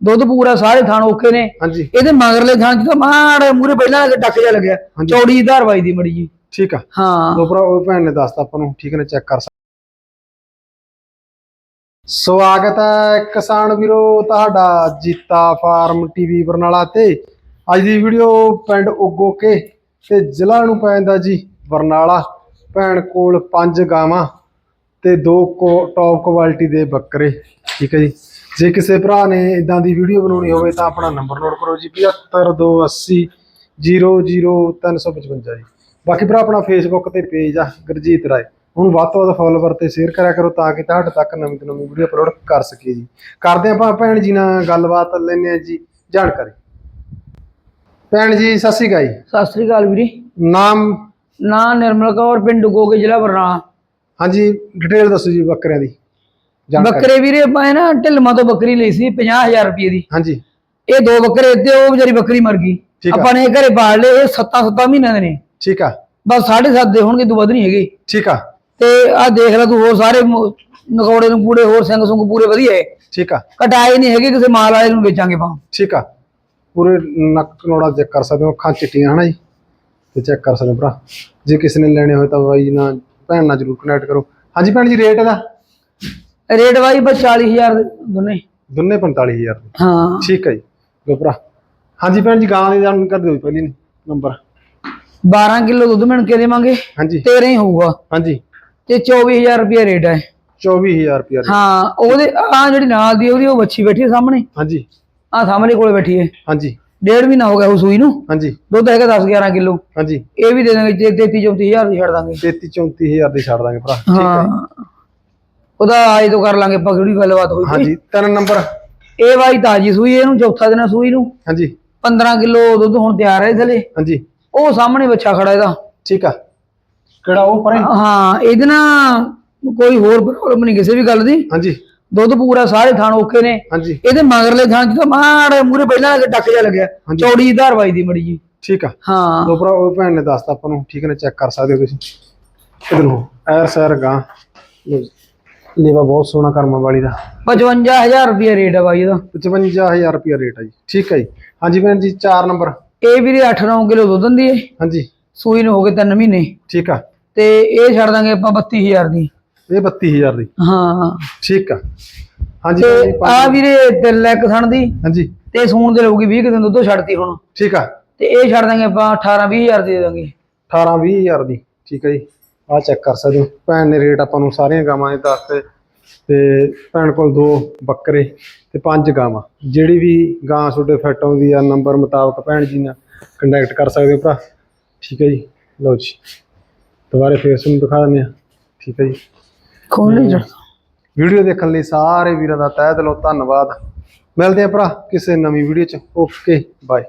ਦੁੱਧ ਪੂਰਾ ਸਾਰੇ ਥਾਣ ਓਕੇ ਨੇ। ਹਾਂਜੀ। ਇਹਦੇ ਮਗਰਲੇ ਥਾਂ ਚ ਤਾਂ ਮਾੜਾ ਮੂਰੇ ਪਹਿਲਾਂ ਡੱਕ ਜਾ ਲੱਗਿਆ। ਚੌੜੀ ਧਾਰਵਾਈ ਦੀ ਮੜੀ ਜੀ ਠੀਕ ਆ। ਹਾਂ। ਲੋ ਭਰਾ ਉਹ ਭੈਣ ਨੇ ਦੱਸਤਾ ਆਪਾਂ ਨੂੰ ਠੀਕ ਨੇ ਚੈੱਕ ਕਰ ਸਕਦੇ ਸਵਾਗਤ ਹੈ ਕਿਸਾਨ ਵੀਰੋ ਤੁਹਾਡਾ ਜੀਤਾ ਫਾਰਮ ਟੀਵੀ ਬਰਨਾਲਾ ਤੇ। ਅੱਜ ਦੀ ਵੀਡੀਓ ਪਿੰਡ ਉਗੋਕੇ ਤੇ ਜ਼ਿਲ੍ਹਾ ਨੂੰ ਪੈਂਦਾ ਜੀ ਬਰਨਾਲਾ। ਭੈਣ ਕੋਲ ਪੰਜ ਗਾਵਾਂ ਤੇ ਦੋ ਟੌਪ ਕੁਆਲਿਟੀ ਦੇ ਬੱਕਰੇ ਠੀਕ ਹੈ ਜੀ। ਜੇ ਕਿਸੇ ਭਰਾ ਨੇ ਇਦਾਂ ਦੀ ਵੀਡੀਓ ਬਣਾਉਣੀ ਹੋਵੇ ਤਾਂ ਆਪਣਾ ਨੰਬਰ ਨੋਟ ਕਰੋ ਜੀ 75280 00355 ਜੀ। ਬਾਕੀ ਭਰਾ ਆਪਣਾ ਫੇਸਬੁੱਕ ਤੇ ਪੇਜ ਆ ਗੁਰਜੀਤ ਰਾਏ। ਹੁਣ ਵੱਧ ਤੋਂ ਵੱਧ ਫੋਲੋਵਰ ਤੇ ਸ਼ੇਅਰ ਕਰਿਆ ਕਰੋ ਤਾਂ ਕਿ ਤੁਹਾਡੇ ਤੱਕ ਨਵੀਂ ਤੋਂ ਨਵੀਂ ਵੀਡੀਓ ਅਪਲੋਡ ਕਰ ਸਕੀਏ ਜੀ। ਕਰਦੇ ਆਪਾਂ ਭੈਣ ਜੀ ਨਾਲ ਗੱਲਬਾਤ ਲੈਂਦੇ ਆ ਜੀ ਜਾਣਕਾਰੀ। ਭੈਣ ਜੀ ਸਤਿ ਸ਼੍ਰੀ ਅਕਾਲ ਜੀ। ਸਤਿ ਸ੍ਰੀ ਅਕਾਲ ਵੀਰੇ ਨਾਮ? ਨਾ ਨਿਰਮਲ ਕੌਰ ਪਿੰਡ ਗੋਗੇ ਜ਼ਿਲ੍ਹਾ ਬਰਨਾਲਾ। ਹਾਂਜੀ ਡਿਟੇਲ ਦੱਸੋ ਜੀ ਬੱਕਰਿਆਂ ਦੀ। ਬੱਕਰੇ ਵੀਰੇ ਆਪਾਂ ਇਹ ਨਾ ਢਿਲਮਾ ਤੋਂ ਬੱਕਰੀ ਲਈ ਸੀ 50000 ਰੁਪਏ ਦੀ। ਹਾਂਜੀ। ਇਹ ਦੋ ਬੱਕਰੇ ਤੇ ਉਹ ਵਿਚਾਰੀ ਬੱਕਰੀ ਮਰ ਗਈ। ਆ। ਆਪਾਂ ਨੇ ਘਰੇ ਪਾਲ ਲਏ ਇਹ 7-7 ਮਹੀਨਿਆਂ ਦੇ ਨੇ। ਠੀਕ ਆ। ਬਸ 7.5 ਦੇ ਹੋਣਗੇ ਤੂੰ ਵੱਧ ਨਹੀਂ ਹੈਗੇ। ਠੀਕ ਆ। ਤੇ ਆਹ ਦੇਖ ਲੈ ਤੂੰ ਹੋਰ ਸਾਰੇ ਨਕੌੜੇ ਨੂੰ ਪੂਰੇ ਹੋਰ ਸਿੰਘ ਸੁੰਗ ਪੂਰੇ ਵਧੀਆ ਹੈ। ਠੀਕ ਆ। ਕਟਾਏ ਨਹੀਂ ਹੈਗੇ ਕਿਸੇ ਮਾਲ ਵਾਲੇ ਨੂੰ ਵੇਚਾਂਗੇ ਪਾ ਠੀਕ ਆ। ਪੂਰੇ ਨੱਕ ਨੋੜਾ ਚੈੱਕ ਕਰ ਸਕਦੇ ਹੋ ਅੱਖਾਂ ਚਿੱਟੀਆਂ ਹਨਾ ਜੀ? ਤੇ ਚੈੱਕ ਕਰ ਸਕਦੇ ਹੋ ਭਰਾ। ਜੇ ਕਿਸੇ ਨੇ ਲੈਣੇ ਹੋਏ ਤਾਂ ਬਾਈ ਨਾਲ ਭੈਣ ਨਾਲ ਜਰੂਰ ਕਨੈਕਟ ਕਰੋ। ਹਾਂਜੀ ਭੈਣ ਜੀ ਰੇਟ ਦਾ ਰੇਟ ਵਾਈ ਬਸ 40000 ਦੇ ਦੋਨੇ। ਦੋਨੇ 45000 ਦੇ। ਹਾਂ। ਠੀਕ ਹੈ ਜੀ। ਲੋ ਭਰਾ। ਹਾਂਜੀ ਭੈਣ ਜੀ ਗਾਂ ਦੀ ਜਾਣ ਕਰ ਦਿਓ ਪਹਿਲੀ ਨੰਬਰ। 12 ਕਿਲੋ ਦੁੱਧ ਮਿਣ ਕੇ ਦੇਵਾਂਗੇ? ਹਾਂਜੀ। 13 ਹੀ ਹੋਊਗਾ। ਹਾਂਜੀ। ਤੇ 24000 ਰੁਪਏ ਰੇਟ ਹੈ 24000 ਰੁਪਿਆ ਹਾਂ ਉਹਦੇ ਆ ਜਿਹੜੀ ਨਾਲ ਦੀ ਉਹਦੀ ਉਹ ਬੱਚੀ ਬੈਠੀ ਹੈ ਸਾਹਮਣੇ। ਹਾਂਜੀ। ਆ ਸਾਹਮਣੇ ਕੋਲੇ ਬੈਠੀ ਹੈ ਹਾਂਜੀ। ਡੇਢ ਮਹੀਨਾ ਹੋ ਗਿਆ ਉਹ ਸੂਈ ਨੂੰ। ਹਾਂਜੀ। ਦੁੱਧ ਹੈਗਾ 10 11 ਕਿਲੋ। ਹਾਂਜੀ। ਇਹ ਵੀ ਦੇ ਦਾਂਗੇ 33 34000 ਦੀ ਛੱਡ ਦਾਂਗੇ। 33 34000 ਦੇ ਛੱਡ ਦਾਂਗੇ ਭਰਾ। ਠੀਕ ਹਾਂ ਉਹਦਾ ਆਏ ਤੋਂ ਕਰ ਲਾਂਗੇ ਆਪਾਂ ਕਿਹੜੀ ਗੱਲਬਾਤ ਹੋਈ। ਹਾਂਜੀ ਤਿੰਨ ਨੰਬਰ। ਇਹ ਵਾਈ ਤਾਜੀ ਸੂਈ ਇਹਨੂੰ ਚੌਥਾ ਦਿਨ ਸੂਈ ਨੂੰ। ਹਾਂਜੀ। 15 ਕਿਲੋ ਦੁੱਧ ਹੁਣ ਤਿਆਰ ਹੈ ਥਲੇ। ਹਾਂਜੀ। ਉਹ ਸਾਹਮਣੇ ਬੱਚਾ ਖੜਾ ਇਹਦਾ। ਠੀਕ ਆ। ਕਿਹੜਾ ਉਹ ਪਰੇ? ਹਾਂ ਇਹਦੇ ਨਾਲ ਕੋਈ ਹੋਰ ਪ੍ਰੋਬਲਮ ਨਹੀਂ ਕਿਸੇ ਵੀ ਗੱਲ ਦੀ। ਹਾਂਜੀ। ਦੁੱਧ ਪੂਰਾ ਸਾਰੇ ਥਾਣ ਓਕੇ ਨੇ। ਹਾਂਜੀ। ਇਹਦੇ ਮਗਰਲੇ ਥਾਂ ਚ ਤਾਂ ਮਾੜਾ ਮੂਰੇ ਪਹਿਲਾਂ ਡੱਕ ਜਾ ਲੱਗਿਆ। ਚੌੜੀ ਧਾਰਵਾਈ ਦੀ ਮੜੀ ਜੀ ਠੀਕ ਆ। ਹਾਂ। ਲੋ ਭਰਾ ਉਹ ਭੈਣ ਨੇ ਦੱਸਤਾ ਆਪਾਂ ਨੂੰ। ਠੀਕ ਨੇ ਚੈੱਕ ਕਰ ਸਕਦੇ ਹੋ ਤੁਸੀਂ। ਇਧਰ ਹੋ। ਐਰ ਸੈਰ ਗਾਂ। ਲਓ ਜੀ। ਲੇਵਾ ਬਹੁਤ ਸੋਹਣਾ ਕਰਮਾਂ ਵਾਲੀ ਦਾ। 55000 ਰੁਪਏ ਰੇਟ ਹੈ ਬਾਈ ਇਹਦਾ। 55000 ਰੁਪਿਆ ਰੇਟ ਆ ਜੀ। ਠੀਕ ਹੈ ਜੀ। ਹਾਂਜੀ ਭੈਣ ਜੀ 4 ਨੰਬਰ। ਇਹ ਵੀਰੇ 8-9 ਕਿਲੋ ਦੁੱਧ ਦਿੰਦੀ ਹੈ ਹਾਂਜੀ। ਸੂਈ ਨੂੰ ਹੋ ਗਏ 3 ਮਹੀਨੇ। ਠੀਕ ਆ। ਤੇ ਇਹ ਛੱਡ ਦਾਂਗੇ ਆਪਾਂ 32000 ਦੀ। ਇਹ 32000 ਦੀ। ਹਾਂ ਠੀਕ ਆ। ਹਾਂਜੀ ਆ ਵੀਰੇ ਦਿਲ ਲੈ ਕਸਣ ਦੀ। ਹਾਂਜੀ। ਤੇ ਸੂਣ ਦੇ ਲਊਗੀ 20 ਦਿਨ ਦੁੱਧ ਛੱਡਤੀ ਹੁਣ। ਠੀਕ ਆ। ਤੇ ਇਹ ਛੱਡ ਦਾਂਗੇ ਆਪਾਂ 18-20000 ਦੀ ਦੇ ਦਾਂਗੇ। 18 20000 ਦੀ। ਠੀਕ ਹੈ ਜੀ। ਆ ਚੈੱਕ ਕਰ ਸਕਦੇ ਹੋ। ਭੈਣ ਨੇ ਰੇਟ ਆਪਾਂ ਨੂੰ ਸਾਰੀਆਂ ਗਾਵਾਂ ਦੇ ਦੱਸਤੇ ਤੇ ਭੈਣ ਕੋਲ ਦੋ ਬੱਕਰੇ ਤੇ ਪੰਜ ਗਾਵਾਂ। ਜਿਹੜੀ ਵੀ ਗਾਂ ਤੁਹਾਡੇ ਫਿੱਟ ਆਉਂਦੀ ਆ ਨੰਬਰ ਮੁਤਾਬਕ ਭੈਣ ਜੀ ਨਾਲ ਕੰਟੈਕਟ ਕਰ ਸਕਦੇ ਹੋ ਭਰਾ। ਠੀਕ ਹੈ ਜੀ? ਲਓ ਜੀ। ਦੁਬਾਰੇ ਫੇਰ ਤੁਹਾਨੂੰ ਦਿਖਾ ਦਿੰਦੇ ਆ ਠੀਕ ਹੈ ਜੀ? ਖੋਲ ਨਹੀਂ ਚੜਦਾ ਵੀਡੀਓ ਦੇਖਣ ਲਈ ਸਾਰੇ ਵੀਰਾਂ ਦਾ ਤਹਿ ਦਿਲੋਂ ਧੰਨਵਾਦ। ਮਿਲਦੇ ਆ ਭਰਾ ਕਿਸੇ ਨਵੀਂ ਵੀਡੀਓ ਚ। Okay bye